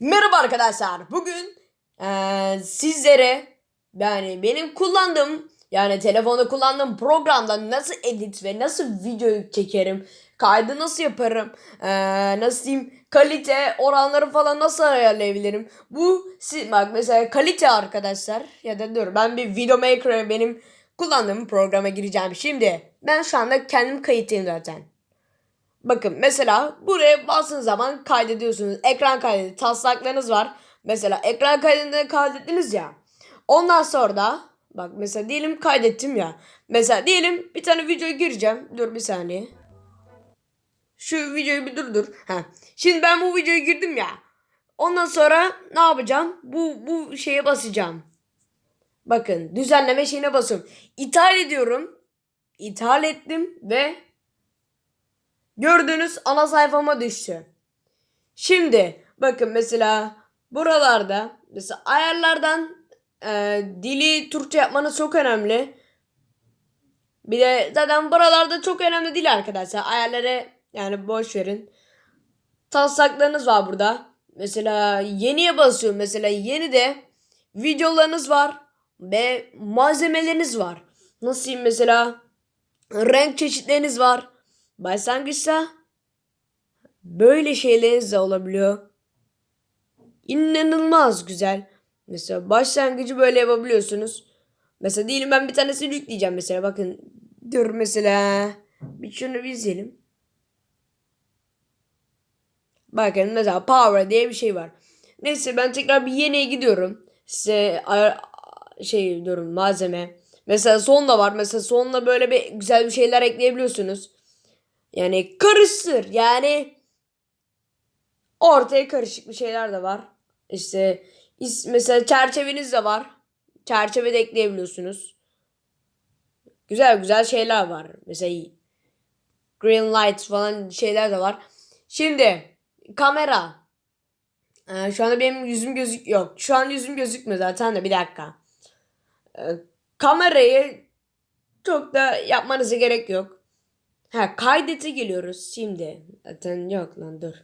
Merhaba arkadaşlar. Bugün eee, sizlere yani benim kullandığım yani telefonda kullandığım programda nasıl edit ve nasıl video çekerim, kaydı nasıl yaparım, eee, nasıl diyeyim kalite oranları falan nasıl ayarlayabilirim. Bu si- bak mesela kalite arkadaşlar ya da dur ben bir video maker benim kullandığım programa gireceğim şimdi. Ben şu anda kendim kayıtlıyım zaten. Bakın mesela buraya bastığınız zaman kaydediyorsunuz. Ekran kaydı taslaklarınız var. Mesela ekran kaydını kaydettiniz ya. Ondan sonra da bak mesela diyelim kaydettim ya. Mesela diyelim bir tane videoya gireceğim. Dur bir saniye. Şu videoyu bir durdur. Ha. Şimdi ben bu videoya girdim ya. Ondan sonra ne yapacağım? Bu bu şeye basacağım. Bakın düzenleme şeyine basıyorum. İthal ediyorum. İthal ettim ve Gördüğünüz ana sayfama düştü. Şimdi bakın mesela buralarda mesela ayarlardan e, dili Türkçe yapmanız çok önemli. Bir de zaten buralarda çok önemli değil arkadaşlar. Ayarları yani boş verin. Taslaklarınız var burada. Mesela yeniye basıyorum. Mesela yeni de videolarınız var ve malzemeleriniz var. Nasıl diyeyim mesela renk çeşitleriniz var. Başlangıçta böyle şeyleriniz de olabiliyor. İnanılmaz güzel. Mesela başlangıcı böyle yapabiliyorsunuz. Mesela diyelim ben bir tanesini yükleyeceğim mesela bakın. Dur mesela. Bir şunu bir izleyelim. Bakın mesela Power diye bir şey var. Neyse ben tekrar bir yeniye gidiyorum. Size şey diyorum malzeme. Mesela sonla var. Mesela sonla böyle bir güzel bir şeyler ekleyebiliyorsunuz. Yani karıştır. Yani ortaya karışık bir şeyler de var. İşte is- mesela çerçeveniz de var. Çerçeve de ekleyebiliyorsunuz. Güzel güzel şeyler var. Mesela green light falan şeyler de var. Şimdi kamera. Ee, şu anda benim yüzüm gözük yok. Şu an yüzüm gözükmüyor zaten de bir dakika. Ee, kamerayı çok da yapmanıza gerek yok. Ha kaydete geliyoruz şimdi. Zaten yok lan dur.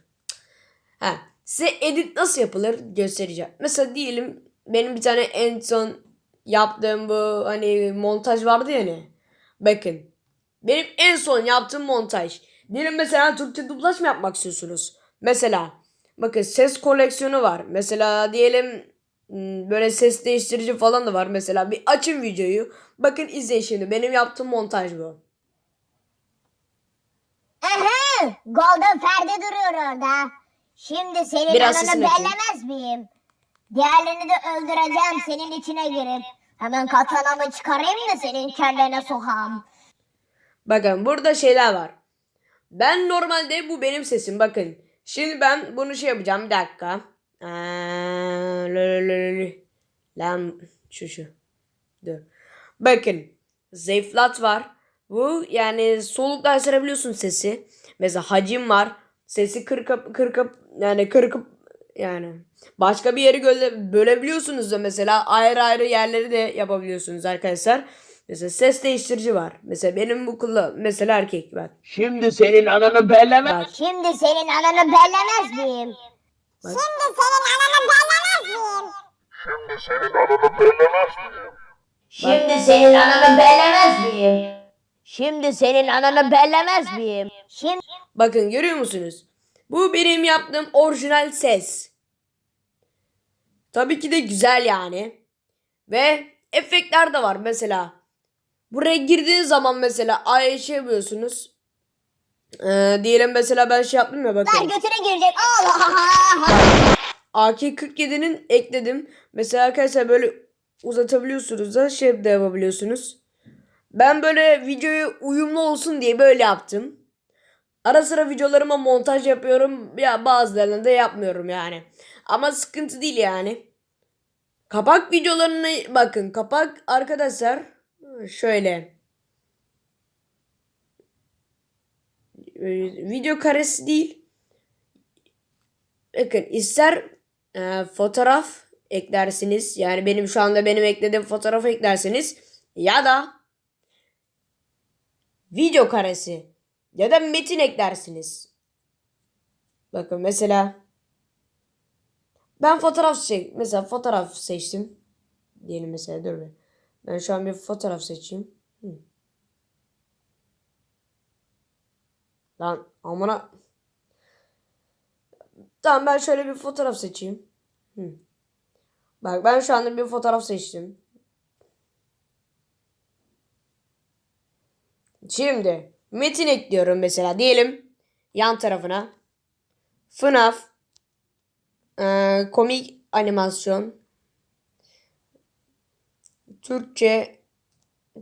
Ha size edit nasıl yapılır göstereceğim. Mesela diyelim benim bir tane en son yaptığım bu hani montaj vardı ya hani. Bakın. Benim en son yaptığım montaj. Diyelim mesela Türkçe dublaj mı yapmak istiyorsunuz? Mesela bakın ses koleksiyonu var. Mesela diyelim hmm, böyle ses değiştirici falan da var. Mesela bir açın videoyu. Bakın izleyin şimdi. Benim yaptığım montaj bu. Aha, Golden Ferdi duruyor orada. Şimdi senin Biraz ananı bellemez miyim? Diğerlerini de öldüreceğim senin içine girip. Hemen katanamı çıkarayım da senin kellene sokam. Bakın burada şeyler var. Ben normalde bu benim sesim bakın. Şimdi ben bunu şey yapacağım bir dakika. Lö. Lan şu şu. Dur. Bakın zayıflat var. Bu yani solukla açabiliyorsun sesi. Mesela hacim var. Sesi kırkıp kırkıp yani kırkıp yani başka bir yeri göle, bölebiliyorsunuz da mesela ayrı ayrı yerleri de yapabiliyorsunuz arkadaşlar. Mesela ses değiştirici var. Mesela benim bu kılı mesela erkek bak. Şimdi senin ananı belleme. Bak. Şimdi senin ananı bellemez miyim? Bak. Şimdi senin ananı bellemez miyim? Şimdi senin ananı bellemez miyim? Şimdi senin ananı bellemez miyim? Şimdi senin ananı bellemez miyim? Şimdi Bakın görüyor musunuz? Bu benim yaptığım orijinal ses. Tabii ki de güzel yani. Ve efektler de var mesela. Buraya girdiğiniz zaman mesela ay şey yapıyorsunuz. Ee, diyelim mesela ben şey yaptım ya ver bakın. götüne girecek. Allah! AK-47'nin ekledim. Mesela arkadaşlar böyle uzatabiliyorsunuz da şey de yapabiliyorsunuz. Ben böyle videoya uyumlu olsun diye böyle yaptım. Ara sıra videolarıma montaj yapıyorum. Ya bazılarını da yapmıyorum yani. Ama sıkıntı değil yani. Kapak videolarına bakın. Kapak arkadaşlar şöyle. Video karesi değil. Bakın ister e, fotoğraf eklersiniz. Yani benim şu anda benim eklediğim fotoğrafı eklersiniz. Ya da video karesi ya da metin eklersiniz. Bakın mesela ben fotoğraf çek mesela fotoğraf seçtim. Diyelim mesela dur bir. Ben şu an bir fotoğraf seçeyim. Hı. Lan amına. Tamam ben şöyle bir fotoğraf seçeyim. Hı. Bak ben şu anda bir fotoğraf seçtim. Şimdi metin ekliyorum mesela diyelim yan tarafına. FNAF eee, komik animasyon Türkçe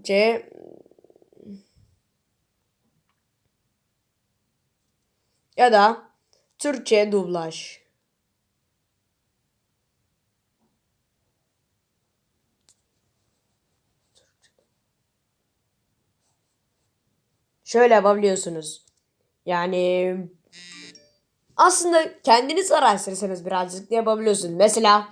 C ya da Türkçe dublaj. Şöyle yapabiliyorsunuz. Yani aslında kendiniz araştırırsanız birazcık da yapabiliyorsunuz. Mesela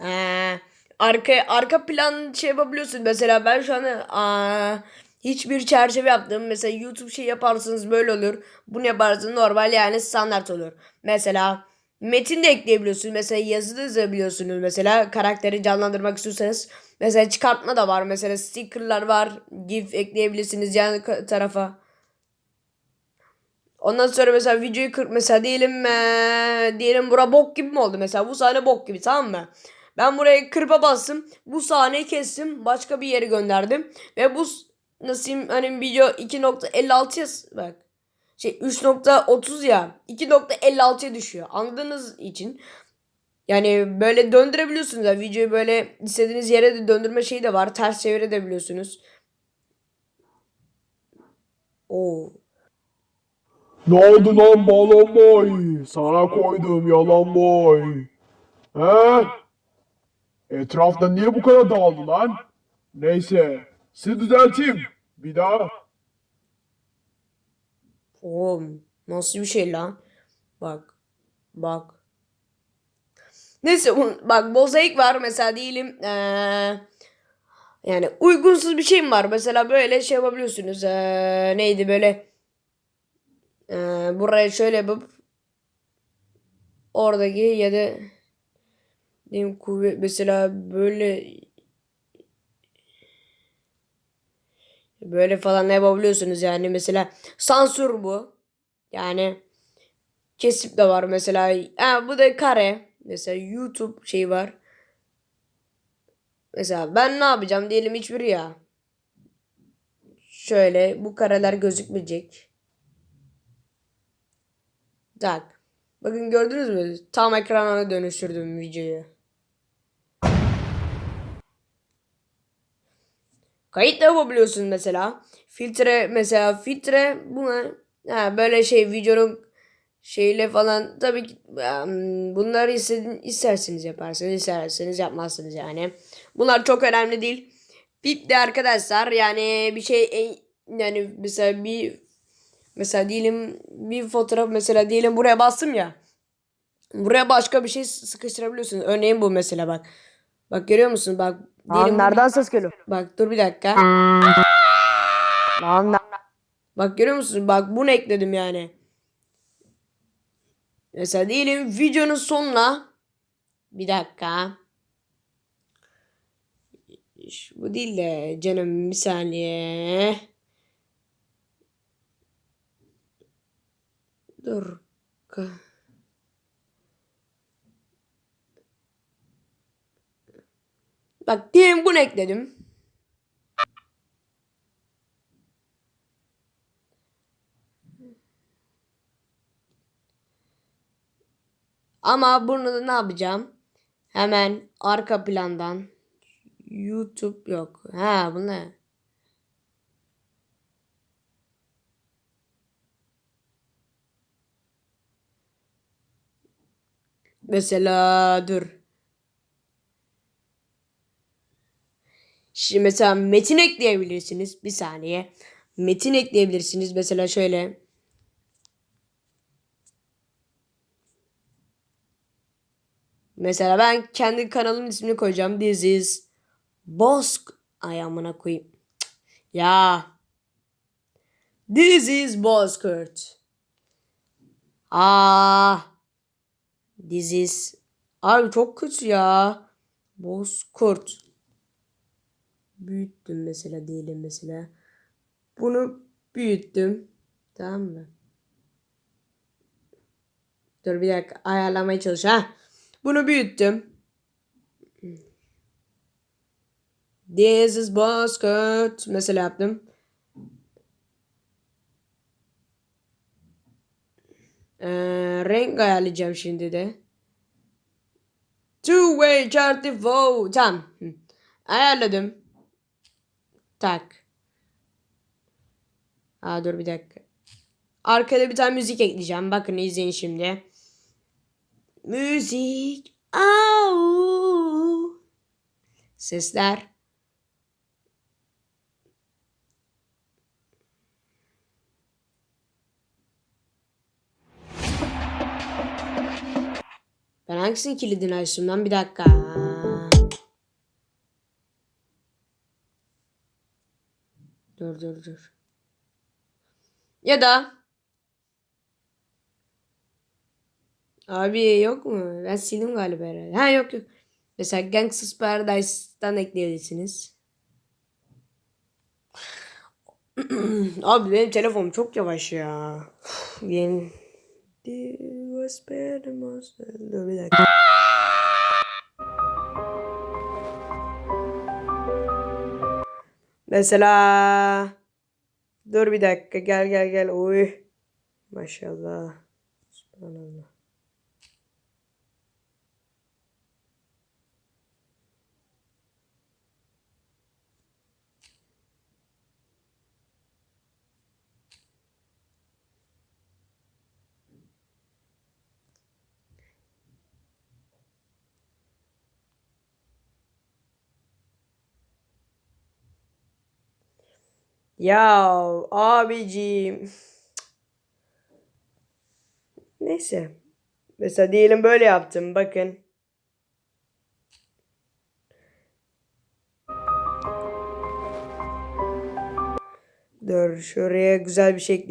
eee, arka arka plan şey yapabiliyorsun. Mesela ben şu an eee, hiçbir çerçeve yaptım. Mesela YouTube şey yaparsınız böyle olur. Bunu yaparsınız normal yani standart olur. Mesela metin de ekleyebiliyorsunuz. Mesela yazı da yazabiliyorsunuz. Mesela karakteri canlandırmak istiyorsanız. Mesela çıkartma da var. Mesela stickerlar var. GIF ekleyebilirsiniz yan tarafa. Ondan sonra mesela videoyu kır mesela diyelim eee, diyelim bura bok gibi mi oldu mesela bu sahne bok gibi tamam mı? Ben buraya kırpa bastım. Bu sahneyi kestim. Başka bir yere gönderdim. Ve bu nasıl hani video 2.56 yaz bak. Şey 3.30 ya 2.56'ya düşüyor. Anladığınız için. Yani böyle döndürebiliyorsunuz. Yani videoyu böyle istediğiniz yere de döndürme şeyi de var. Ters çevirebiliyorsunuz. Oo. Ne oldu lan balon boy? Sana koydum yalan boy. He? Etrafta niye bu kadar dağıldı lan? Neyse, sizi düzelteyim. Bir daha. Oğlum nasıl bir şey lan? Bak. Bak. Neyse bak mozaik var mesela diyelim eee, yani uygunsuz bir şey mi var? Mesela böyle şey yapabiliyorsunuz. Eee, neydi böyle eee, buraya şöyle yapıp oradaki ya da diyeyim kuvvet mesela böyle böyle falan yapabiliyorsunuz yani mesela sansür bu. Yani kesip de var mesela. Ha, bu da kare. Mesela YouTube şey var. Mesela ben ne yapacağım diyelim hiçbir ya. Şöyle bu kareler gözükmeyecek. Tak. Bakın gördünüz mü? Tam ekrana dönüştürdüm videoyu. Kayıt da yapabiliyorsun mesela. Filtre mesela filtre buna ha, böyle şey videonun şeyle falan tabii ki em, bunları istedin, isterseniz yaparsınız isterseniz yapmazsınız yani. Bunlar çok önemli değil. Pip de arkadaşlar yani bir şey en- yani mesela bir mesela diyelim bir fotoğraf mesela diyelim buraya bastım ya. Buraya başka bir şey sıkıştırabiliyorsun. Örneğin bu mesela bak. Bak görüyor musun? Bak diyelim bu- nereden ses geliyor? Bak dur bir dakika. Lan ne- Bak görüyor musun? Bak bunu ekledim yani. Mesela diyelim videonun sonuna bir dakika. Bu değil de canım bir saniye. Dur. Bak diyelim bunu ekledim. Ama bunu da ne yapacağım? Hemen arka plandan YouTube yok. Ha bu ne? Mesela dur. Şimdi mesela metin ekleyebilirsiniz. Bir saniye. Metin ekleyebilirsiniz. Mesela şöyle. Mesela ben kendi kanalımın ismini koyacağım. This is Bosk. Ay amına koyayım. Ya. This is Bozkurt. Ah. This is Abi çok kötü ya. Bozkurt. Büyüttüm mesela diyelim mesela. Bunu büyüttüm. Tamam mı? Dur bir dakika ayarlamaya çalış ha. Bunu büyüttüm. This is Bozkurt. Mesela yaptım. Ee, renk ayarlayacağım şimdi de. Two way charty vote. Tamam. Ayarladım. Tak. Aa dur bir dakika. Arkada bir tane müzik ekleyeceğim. Bakın izleyin şimdi. Müzik. Au. Sesler. Ben hangisinin kilidini açtım lan? Bir dakika. Dur dur dur. Ya da Abi yok mu? Ben sildim galiba herhalde. Ha yok yok. Mesela Gangsta's Paradise'dan ekleyebilirsiniz. Abi benim telefonum çok yavaş ya. Yeni... most... Dur bir. Mesela... Dur bir dakika gel gel gel. Uy. Maşallah. Subhanallah. Ya abicim. Neyse. Mesela diyelim böyle yaptım. Bakın. Dur şuraya güzel bir şey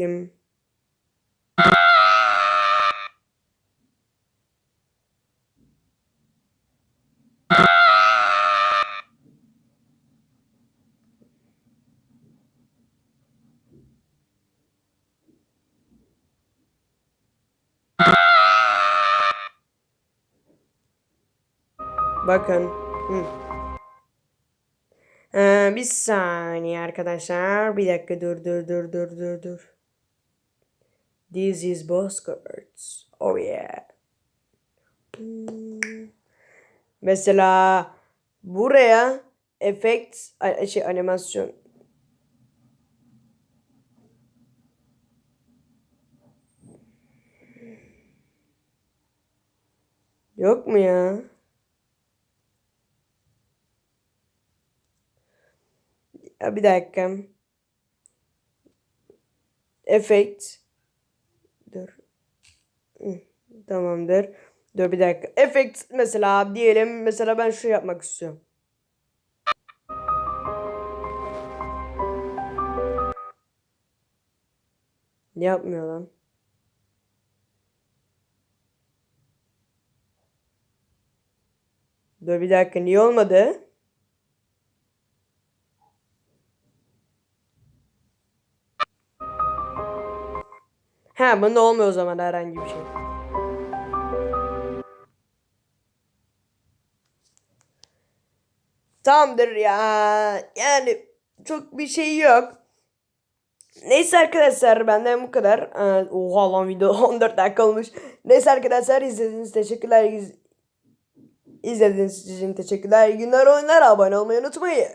Bakın. Hı. Ee, bir saniye arkadaşlar. Bir dakika dur dur dur dur dur dur. This is Bozkurt. Oh yeah. Hmm. Mesela buraya efekt şey animasyon Yok mu ya? Ya bir dakika. Efekt. Dur. Tamamdır. Dur bir dakika. Efekt mesela diyelim mesela ben şu yapmak istiyorum. Yapmıyor lan. Dur bir dakika niye olmadı? Ha bunda olmuyor o zaman herhangi bir şey. Tamamdır ya. Yani çok bir şey yok. Neyse arkadaşlar benden bu kadar. Ee, Oha lan video 14 dakika olmuş. Neyse arkadaşlar izlediğiniz teşekkürler. İz- İzlediğiniz için teşekkürler. İyi günler oyunlar abone olmayı unutmayın.